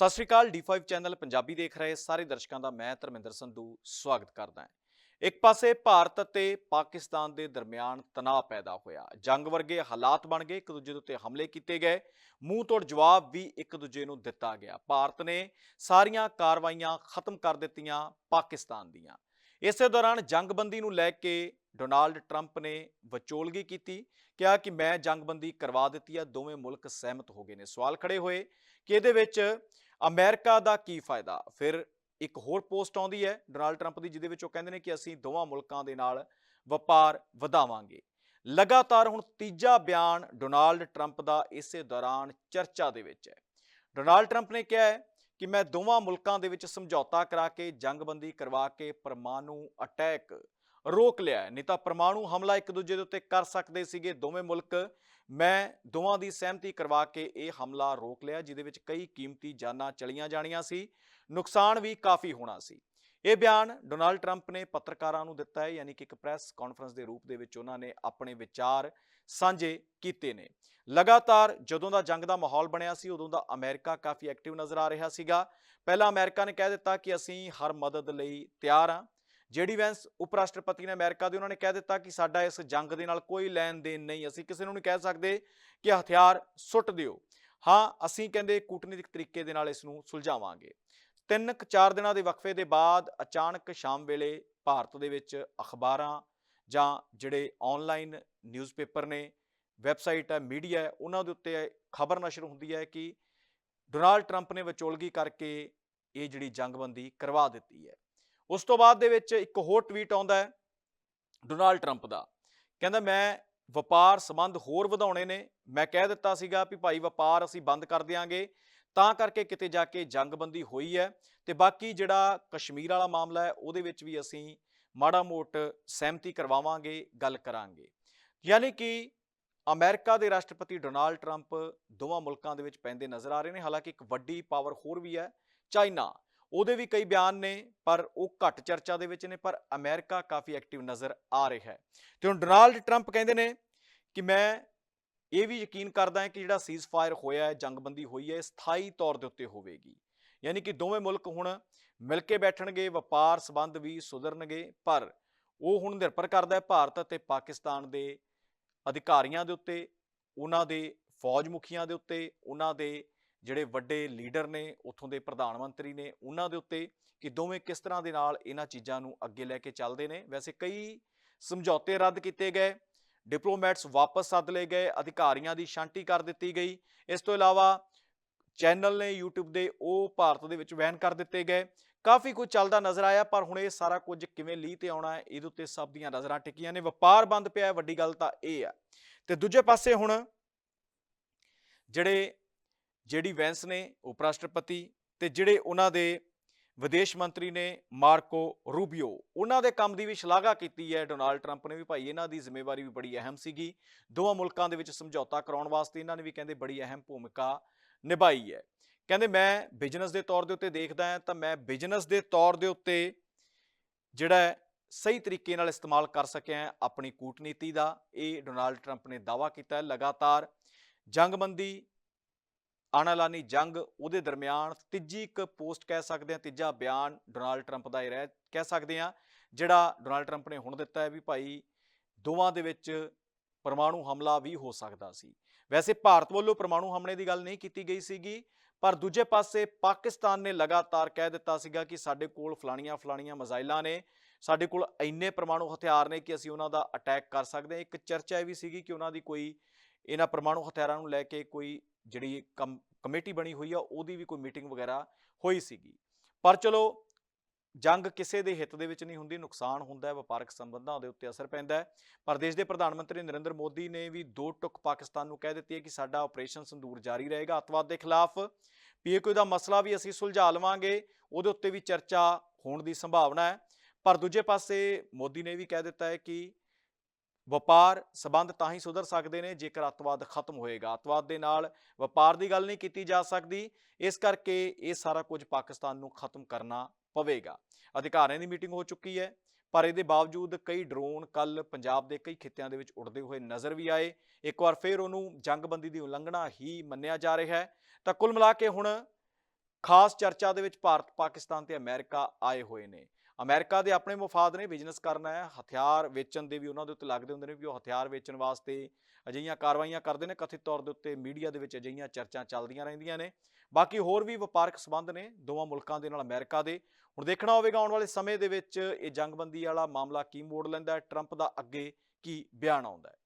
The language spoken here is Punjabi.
ਸਤਿ ਸ਼੍ਰੀ ਅਕਾਲ D5 ਚੈਨਲ ਪੰਜਾਬੀ ਦੇਖ ਰਹੇ ਸਾਰੇ ਦਰਸ਼ਕਾਂ ਦਾ ਮੈਂ ਧਰਮਿੰਦਰ ਸੰਧੂ ਸਵਾਗਤ ਕਰਦਾ ਹਾਂ। ਇੱਕ ਪਾਸੇ ਭਾਰਤ ਅਤੇ ਪਾਕਿਸਤਾਨ ਦੇ ਦਰਮਿਆਨ ਤਣਾਅ ਪੈਦਾ ਹੋਇਆ। ਜੰਗ ਵਰਗੇ ਹਾਲਾਤ ਬਣ ਗਏ, ਇੱਕ ਦੂਜੇ ਦੇ ਉੱਤੇ ਹਮਲੇ ਕੀਤੇ ਗਏ। ਮੂੰਹ ਤੋੜ ਜਵਾਬ ਵੀ ਇੱਕ ਦੂਜੇ ਨੂੰ ਦਿੱਤਾ ਗਿਆ। ਭਾਰਤ ਨੇ ਸਾਰੀਆਂ ਕਾਰਵਾਈਆਂ ਖਤਮ ਕਰ ਦਿੱਤੀਆਂ ਪਾਕਿਸਤਾਨ ਦੀਆਂ। ਇਸੇ ਦੌਰਾਨ ਜੰਗਬੰਦੀ ਨੂੰ ਲੈ ਕੇ ਡੋਨਾਲਡ ਟਰੰਪ ਨੇ ਵਿਚੋਲਗੀ ਕੀਤੀ, ਕਿਹਾ ਕਿ ਮੈਂ ਜੰਗਬੰਦੀ ਕਰਵਾ ਦਿੱਤੀ ਹੈ ਦੋਵੇਂ ਮੁਲਕ ਸਹਿਮਤ ਹੋ ਗਏ ਨੇ। ਸਵਾਲ ਖੜੇ ਹੋਏ ਕਿ ਇਹਦੇ ਵਿੱਚ ਅਮਰੀਕਾ ਦਾ ਕੀ ਫਾਇਦਾ? ਫਿਰ ਇੱਕ ਹੋਰ ਪੋਸਟ ਆਉਂਦੀ ਹੈ ਡੋਨਾਲਡ ਟਰੰਪ ਦੀ, ਜਿਹਦੇ ਵਿੱਚ ਉਹ ਕਹਿੰਦੇ ਨੇ ਕਿ ਅਸੀਂ ਦੋਵਾਂ ਮੁਲਕਾਂ ਦੇ ਨਾਲ ਵਪਾਰ ਵਧਾਵਾਂਗੇ। ਲਗਾਤਾਰ ਹੁਣ ਤੀਜਾ ਬਿਆਨ ਡੋਨਾਲਡ ਟਰੰਪ ਦਾ ਇਸੇ ਦੌਰਾਨ ਚਰਚਾ ਦੇ ਵਿੱਚ ਹੈ। ਡੋਨਾਲਡ ਟਰੰਪ ਨੇ ਕਿਹਾ ਹੈ ਕਿ ਮੈਂ ਦੋਵਾਂ ਮੁਲਕਾਂ ਦੇ ਵਿੱਚ ਸਮਝੌਤਾ ਕਰਾ ਕੇ, ਜੰਗਬੰਦੀ ਕਰਵਾ ਕੇ ਪਰਮਾਣੂ ਅਟੈਕ ਰੋਕ ਲਿਆ ਨਹੀਂ ਤਾਂ ਪਰਮਾਣੂ ਹਮਲਾ ਇੱਕ ਦੂਜੇ ਦੇ ਉੱਤੇ ਕਰ ਸਕਦੇ ਸੀਗੇ। ਦੋਵੇਂ ਮੁਲਕ, ਮੈਂ ਦੋਵਾਂ ਦੀ ਸਹਿਮਤੀ ਕਰਵਾ ਕੇ ਇਹ ਹਮਲਾ ਰੋਕ ਲਿਆ, ਜਿਹਦੇ ਵਿੱਚ ਕਈ ਕੀਮਤੀ ਜਾਨਾਂ ਚਲੀਆਂ ਜਾਣੀਆਂ ਸੀ। ਨੁਕਸਾਨ ਵੀ ਕਾਫੀ ਹੋਣਾ ਸੀ। ਇਹ ਬਿਆਨ ਡੋਨਾਲਡ ਟਰੰਪ ਨੇ ਪੱਤਰਕਾਰਾਂ ਨੂੰ ਦਿੱਤਾ ਹੈ, ਯਾਨੀ ਕਿ ਇੱਕ ਪ੍ਰੈਸ ਕਾਨਫਰੰਸ ਦੇ ਰੂਪ ਦੇ ਵਿੱਚ ਉਹਨਾਂ ਨੇ ਆਪਣੇ ਵਿਚਾਰ ਸਾਂਝੇ ਕੀਤੇ ਨੇ। ਲਗਾਤਾਰ ਜਦੋਂ ਦਾ ਜੰਗ ਦਾ ਮਾਹੌਲ ਬਣਿਆ ਸੀ, ਉਦੋਂ ਦਾ ਅਮਰੀਕਾ ਕਾਫੀ ਐਕਟਿਵ ਨਜ਼ਰ ਆ ਰਿਹਾ ਸੀਗਾ। ਪਹਿਲਾਂ ਅਮਰੀਕਾ ਨੇ ਕਹਿ ਦਿੱਤਾ ਕਿ ਅਸੀਂ ਹਰ ਮਦਦ ਲਈ ਤਿਆਰ ਹਾਂ। ਜੇਡੀ ਵੈਂਸ ਉਪ ਰਾਸ਼ਟਰਪਤੀ ਨੇ ਅਮਰੀਕਾ ਦੇ, ਉਹਨਾਂ ਨੇ ਕਹਿ ਦਿੱਤਾ ਕਿ ਸਾਡਾ ਇਸ ਜੰਗ ਦੇ ਨਾਲ ਕੋਈ ਲੈਣ ਦੇਣ ਨਹੀਂ। ਅਸੀਂ ਕਿਸੇ ਨੂੰ ਨਹੀਂ ਕਹਿ ਸਕਦੇ ਕਿ ਹਥਿਆਰ ਸੁੱਟ ਦਿਓ। ਹਾਂ, ਅਸੀਂ ਕਹਿੰਦੇ ਕੂਟਨੀਤਿਕ ਤਰੀਕੇ ਦੇ ਨਾਲ ਇਸ ਨੂੰ ਸੁਲਝਾਵਾਂਗੇ। ਤਿੰਨ ਕੁ ਚਾਰ ਦਿਨਾਂ ਦੇ ਵਕਫੇ ਦੇ ਬਾਅਦ ਅਚਾਨਕ ਸ਼ਾਮ ਵੇਲੇ ਭਾਰਤ ਦੇ ਵਿੱਚ ਅਖਬਾਰਾਂ ਜਾਂ ਜਿਹੜੇ ਆਨਲਾਈਨ ਨਿਊਜ਼ਪੇਪਰ ਨੇ ਵੈਬਸਾਈਟ ਹੈ ਮੀਡੀਆ ਹੈ, ਉਹਨਾਂ ਦੇ ਉੱਤੇ ਖਬਰ ਨਸ਼ਰ ਹੁੰਦੀ ਹੈ ਕਿ ਡੋਨਾਲਡ ਟਰੰਪ ਨੇ ਵਿਚੋਲਗੀ ਕਰਕੇ ਇਹ ਜਿਹੜੀ ਜੰਗਬੰਦੀ ਕਰਵਾ ਦਿੱਤੀ ਹੈ। ਉਸ ਤੋਂ ਬਾਅਦ ਦੇ ਵਿੱਚ ਇੱਕ ਹੋਰ ਟਵੀਟ ਆਉਂਦਾ ਹੈ, ਡੋਨਾਲਡ ਟਰੰਪ ਦਾ। ਕਹਿੰਦਾ, ਮੈਂ ਵਪਾਰ ਸੰਬੰਧ ਹੋਰ ਵਧਾਉਣੇ ਨੇ। ਮੈਂ ਕਹਿ ਦਿੱਤਾ ਸੀਗਾ ਵੀ ਭਾਈ ਵਪਾਰ ਅਸੀਂ ਬੰਦ ਕਰ ਦਿਆਂਗੇ। ਤਾਂ ਕਰਕੇ ਕਿਤੇ ਜਾ ਕੇ ਜੰਗਬੰਦੀ ਹੋਈ ਹੈ ਤੇ ਬਾਕੀ ਜਿਹੜਾ ਕਸ਼ਮੀਰ ਵਾਲਾ ਮਾਮਲਾ ਹੈ, ਉਹਦੇ ਵਿੱਚ ਵੀ ਅਸੀਂ ਮਾੜਾ ਮੋਟ ਸਹਿਮਤੀ ਕਰਵਾਵਾਂਗੇ, ਗੱਲ ਕਰਾਂਗੇ। ਯਾਨੀ ਕਿ ਅਮਰੀਕਾ ਦੇ ਰਾਸ਼ਟਰਪਤੀ ਡੋਨਾਲਡ ਟਰੰਪ ਦੋਵਾਂ ਮੁਲਕਾਂ ਦੇ ਵਿੱਚ ਪੈਂਦੇ ਨਜ਼ਰ ਆ ਰਹੇ ਨੇ। ਹਾਲਾਂਕਿ ਇੱਕ ਵੱਡੀ ਪਾਵਰ ਹੋਰ ਵੀ ਹੈ, ਚਾਈਨਾ। ਉਹਦੇ ਵੀ ਕਈ ਬਿਆਨ ਨੇ, ਪਰ ਉਹ ਘੱਟ ਚਰਚਾ ਦੇ ਵਿੱਚ ਨੇ, ਪਰ ਅਮਰੀਕਾ ਕਾਫੀ ਐਕਟਿਵ ਨਜ਼ਰ ਆ ਰਿਹਾ ਹੈ। ਤੇ ਹੁਣ ਡੋਨਾਲਡ ਟਰੰਪ ਕਹਿੰਦੇ ਨੇ ਕਿ ਮੈਂ ਇਹ ਵੀ ਯਕੀਨ ਕਰਦਾ ਹਾਂ ਕਿ ਜਿਹੜਾ ਸੀਜ਼ ਫਾਇਰ ਹੋਇਆ ਹੈ, ਜੰਗਬੰਦੀ ਹੋਈ ਹੈ ਸਥਾਈ ਤੌਰ ਦੇ ਉੱਤੇ ਹੋਵੇਗੀ। ਯਾਨੀ ਕਿ ਦੋਵੇਂ ਮੁਲਕ ਹੁਣ ਮਿਲ ਕੇ ਬੈਠਣਗੇ, ਵਪਾਰ ਸੰਬੰਧ ਵੀ ਸੁਧਰਨਗੇ, ਪਰ ਉਹ ਹੁਣ ਨਿਰਭਰ ਕਰਦਾ ਹੈ ਭਾਰਤ ਅਤੇ ਪਾਕਿਸਤਾਨ ਦੇ ਅਧਿਕਾਰੀਆਂ ਦੇ ਉੱਤੇ, ਉਹਨਾਂ ਦੇ ਫੌਜ ਮੁਖੀਆਂ ਦੇ ਉੱਤੇ, ਉਹਨਾਂ ਦੇ ਜਿਹੜੇ ਵੱਡੇ ਲੀਡਰ ਨੇ, ਉੱਥੋਂ ਦੇ ਪ੍ਰਧਾਨ ਮੰਤਰੀ ਨੇ, ਉਹਨਾਂ ਦੇ ਉੱਤੇ ਕਿ ਦੋਵੇਂ ਕਿਸ ਤਰ੍ਹਾਂ ਦੇ ਨਾਲ ਇਹਨਾਂ ਚੀਜ਼ਾਂ ਨੂੰ ਅੱਗੇ ਲੈ ਕੇ ਚੱਲਦੇ ਨੇ। ਵੈਸੇ ਕਈ ਸਮਝੌਤੇ ਰੱਦ ਕੀਤੇ ਗਏ, ਡਿਪਲੋਮੈਟਸ ਵਾਪਸ ਸੱਦ ਲਏ ਗਏ, ਅਧਿਕਾਰੀਆਂ ਦੀ ਸ਼ਾਂਤੀ ਕਰ ਦਿੱਤੀ ਗਈ। ਇਸ ਤੋਂ ਇਲਾਵਾ ਚੈਨਲ ਨੇ YouTube ਦੇ ਉਹ ਭਾਰਤ ਦੇ ਵਿੱਚ ਬੈਨ ਕਰ ਦਿੱਤੇ ਗਏ। ਕਾਫੀ ਕੁਝ ਚੱਲਦਾ ਨਜ਼ਰ ਆਇਆ, ਪਰ ਹੁਣ ਇਹ ਸਾਰਾ ਕੁਝ ਕਿਵੇਂ ਲੀਹ ਤੇ ਆਉਣਾ ਹੈ, ਇਹਦੇ ਉੱਤੇ ਸਭ ਦੀਆਂ ਨਜ਼ਰਾਂ ਟਿਕੀਆਂ ਨੇ। ਵਪਾਰ ਬੰਦ ਪਿਆ, ਵੱਡੀ ਗੱਲ ਤਾਂ ਇਹ ਆ ਤੇ ਦੂਜੇ ਪਾਸੇ ਹੁਣ ਜਿਹੜੇ ਜਿਹੜੀ ਵੈਂਸ ਨੇ ਉਪ ਰਾਸ਼ਟਰਪਤੀ ਤੇ ਜਿਹੜੇ ਉਹਨਾਂ ਦੇ ਵਿਦੇਸ਼ ਮੰਤਰੀ ਨੇ, ਮਾਰਕੋ ਰੂਬੀਓ, ਉਹਨਾਂ ਦੇ ਕੰਮ ਦੀ ਵੀ ਸ਼ਲਾਘਾ ਕੀਤੀ ਹੈ। ਡੋਨਾਲਡ ਟਰੰਪ ਨੇ ਵੀ ਭਾਈ, ਇਹਨਾਂ ਦੀ ਜ਼ਿੰਮੇਵਾਰੀ ਵੀ ਬੜੀ ਅਹਿਮ ਸੀਗੀ। ਦੋਵਾਂ ਮੁਲਕਾਂ ਦੇ ਵਿੱਚ ਸਮਝੌਤਾ ਕਰਾਉਣ ਵਾਸਤੇ ਇਹਨਾਂ ਨੇ ਵੀ ਕਹਿੰਦੇ ਬੜੀ ਅਹਿਮ ਭੂਮਿਕਾ ਨਿਭਾਈ ਹੈ। ਕਹਿੰਦੇ, ਮੈਂ ਬਿਜ਼ਨਸ ਦੇ ਤੌਰ ਦੇ ਉੱਤੇ ਦੇਖਦਾ ਹਾਂ, ਤਾਂ ਮੈਂ ਬਿਜ਼ਨਸ ਦੇ ਤੌਰ ਦੇ ਉੱਤੇ ਜਿਹੜਾ ਸਹੀ ਤਰੀਕੇ ਨਾਲ ਇਸਤੇਮਾਲ ਕਰ ਸਕਿਆ ਆਪਣੀ ਕੂਟਨੀਤੀ ਦਾ। ਇਹ ਡੋਨਾਲਡ ਟਰੰਪ ਨੇ ਦਾਵਾ ਕੀਤਾ ਲਗਾਤਾਰ ਜੰਗਬੰਦੀ ਆਣਾਲਾਨੀ ਜੰਗ ਉਹਦੇ ਦਰਮਿਆਨ ਤੀਜੀ ਇੱਕ ਪੋਸਟ ਕਹਿ ਸਕਦੇ ਹਾਂ, ਤੀਜਾ ਬਿਆਨ ਡੋਨਾਲਡ ਟਰੰਪ ਦਾ ਇਹ ਰਹਿ, ਕਹਿ ਸਕਦੇ ਹਾਂ, ਜਿਹੜਾ ਡੋਨਾਲਡ ਟਰੰਪ ਨੇ ਹੁਣ ਦਿੱਤਾ ਹੈ ਵੀ ਭਾਈ ਦੋਵਾਂ ਦੇ ਵਿੱਚ ਪਰਮਾਣੂ ਹਮਲਾ ਵੀ ਹੋ ਸਕਦਾ ਸੀ। ਵੈਸੇ ਭਾਰਤ ਵੱਲੋਂ ਪਰਮਾਣੂ ਹਮਲੇ ਦੀ ਗੱਲ ਨਹੀਂ ਕੀਤੀ ਗਈ ਸੀਗੀ, ਪਰ ਦੂਜੇ ਪਾਸੇ ਪਾਕਿਸਤਾਨ ਨੇ ਲਗਾਤਾਰ ਕਹਿ ਦਿੱਤਾ ਸੀਗਾ ਕਿ ਸਾਡੇ ਕੋਲ ਫਲਾਣੀਆਂ ਫਲਾਣੀਆਂ ਮਜ਼ਾਈਲਾਂ ਨੇ, ਸਾਡੇ ਕੋਲ ਇੰਨੇ ਪਰਮਾਣੂ ਹਥਿਆਰ ਨੇ ਕਿ ਅਸੀਂ ਉਹਨਾਂ ਦਾ ਅਟੈਕ ਕਰ ਸਕਦੇ ਹਾਂ। ਇੱਕ ਚਰਚਾ ਇਹ ਵੀ ਸੀਗੀ ਕਿ ਉਹਨਾਂ ਦੀ ਕੋਈ ਇਹਨਾਂ ਪਰਮਾਣੂ ਹਥਿਆਰਾਂ ਨੂੰ ਲੈ ਕੇ ਕੋਈ ਜਿਹੜੀ ਕਮ- ਕਮੇਟੀ ਬਣੀ ਹੋਈ ਆ, ਉਹਦੀ ਵੀ ਕੋਈ ਮੀਟਿੰਗ ਵਗੈਰਾ ਹੋਈ ਸੀਗੀ। ਪਰ ਚਲੋ, ਜੰਗ ਕਿਸੇ ਦੇ ਹਿੱਤ ਦੇ ਵਿੱਚ ਨਹੀਂ ਹੁੰਦੀ, ਨੁਕਸਾਨ ਹੁੰਦਾ ਹੈ, ਵਪਾਰਕ ਸੰਬੰਧਾਂ ਦੇ ਉੱਤੇ ਅਸਰ ਪੈਂਦਾ ਹੈ। ਪਰ ਦੇਸ਼ ਦੇ ਪ੍ਰਧਾਨ ਮੰਤਰੀ ਨਰਿੰਦਰ ਮੋਦੀ ਨੇ ਵੀ ਦੋ ਟੁਕ ਪਾਕਿਸਤਾਨ ਨੂੰ ਕਹਿ ਦਿੱਤੀ ਹੈ ਕਿ ਸਾਡਾ ਆਪਰੇਸ਼ਨ ਸੰਦੂਰ ਜਾਰੀ ਰਹੇਗਾ ਅੱਤਵਾਦ ਦੇ ਖਿਲਾਫ। ਵੀ ਇਹ ਕੋਈ ਦਾ ਮਸਲਾ ਵੀ ਅਸੀਂ ਸੁਲਝਾ ਲਵਾਂਗੇ, ਉਹਦੇ ਉੱਤੇ ਵੀ ਚਰਚਾ ਹੋਣ ਦੀ ਸੰਭਾਵਨਾ ਹੈ। ਪਰ ਦੂਜੇ ਪਾਸੇ ਮੋਦੀ ਨੇ ਵੀ ਕਹਿ ਦਿੱਤਾ ਹੈ ਕਿ ਵਪਾਰ ਸਬੰਧ ਤਾਂ ਹੀ ਸੁਧਰ ਸਕਦੇ ਨੇ ਜੇਕਰ ਅੱਤਵਾਦ ਖਤਮ ਹੋਏਗਾ। ਅੱਤਵਾਦ ਦੇ ਨਾਲ ਵਪਾਰ ਦੀ ਗੱਲ ਨਹੀਂ ਕੀਤੀ ਜਾ ਸਕਦੀ। ਇਸ ਕਰਕੇ ਇਹ ਸਾਰਾ ਕੁਝ ਪਾਕਿਸਤਾਨ ਨੂੰ ਖਤਮ ਕਰਨਾ ਪਵੇਗਾ। ਅਧਿਕਾਰੀਆਂ ਦੀ ਮੀਟਿੰਗ ਹੋ ਚੁੱਕੀ ਹੈ, ਪਰ ਇਹਦੇ ਬਾਵਜੂਦ ਕਈ ਡਰੋਨ ਕੱਲ ਪੰਜਾਬ ਦੇ ਕਈ ਖਿੱਤਿਆਂ ਦੇ ਵਿੱਚ ਉੱਡਦੇ ਹੋਏ ਨਜ਼ਰ ਵੀ ਆਏ। ਇੱਕ ਵਾਰ ਫਿਰ ਉਹਨੂੰ ਜੰਗਬੰਦੀ ਦੀ ਉਲੰਘਣਾ ਹੀ ਮੰਨਿਆ ਜਾ ਰਿਹਾ ਹੈ। ਤਾਂ ਕੁੱਲ ਮਿਲਾ ਕੇ ਹੁਣ ਖਾਸ ਚਰਚਾ ਦੇ ਵਿੱਚ ਭਾਰਤ, ਪਾਕਿਸਤਾਨ ਤੇ ਅਮਰੀਕਾ ਆਏ ਹੋਏ ਨੇ। ਅਮਰੀਕਾ ਦੇ ਆਪਣੇ ਮਫਾਦ ਨੇ ਬਿਜ਼ਨਸ ਕਰਨਾ ਹੈ, ਹਥਿਆਰ ਵੇਚਣ ਦੇ ਵੀ ਉਹਨਾਂ ਦੇ ਉੱਤੇ ਲੱਗਦੇ ਹੁੰਦੇ ਨੇ ਵੀ ਉਹ ਹਥਿਆਰ ਵੇਚਣ ਵਾਸਤੇ ਅਜਿਹੀਆਂ ਕਾਰਵਾਈਆਂ ਕਰਦੇ ਨੇ। ਕਥਿਤ ਤੌਰ ਦੇ ਉੱਤੇ ਮੀਡੀਆ ਦੇ ਵਿੱਚ ਅਜਿਹੀਆਂ ਚਰਚਾ ਚੱਲਦੀਆਂ ਰਹਿੰਦੀਆਂ ਨੇ। ਬਾਕੀ ਹੋਰ ਵੀ ਵਪਾਰਕ ਸਬੰਧ ਨੇ ਦੋਵਾਂ ਮੁਲਕਾਂ ਦੇ ਨਾਲ ਅਮਰੀਕਾ ਦੇ। ਹੁਣ ਦੇਖਣਾ ਹੋਵੇਗਾ, ਆਉਣ ਵਾਲੇ ਸਮੇਂ ਦੇ ਵਿੱਚ ਇਹ ਜੰਗਬੰਦੀ ਵਾਲਾ ਮਾਮਲਾ ਕੀ ਮੋੜ ਲੈਂਦਾ ਹੈ, ਟਰੰਪ ਦਾ ਅੱਗੇ ਕੀ ਬਿਆਨ ਆਉਂਦਾ ਹੈ।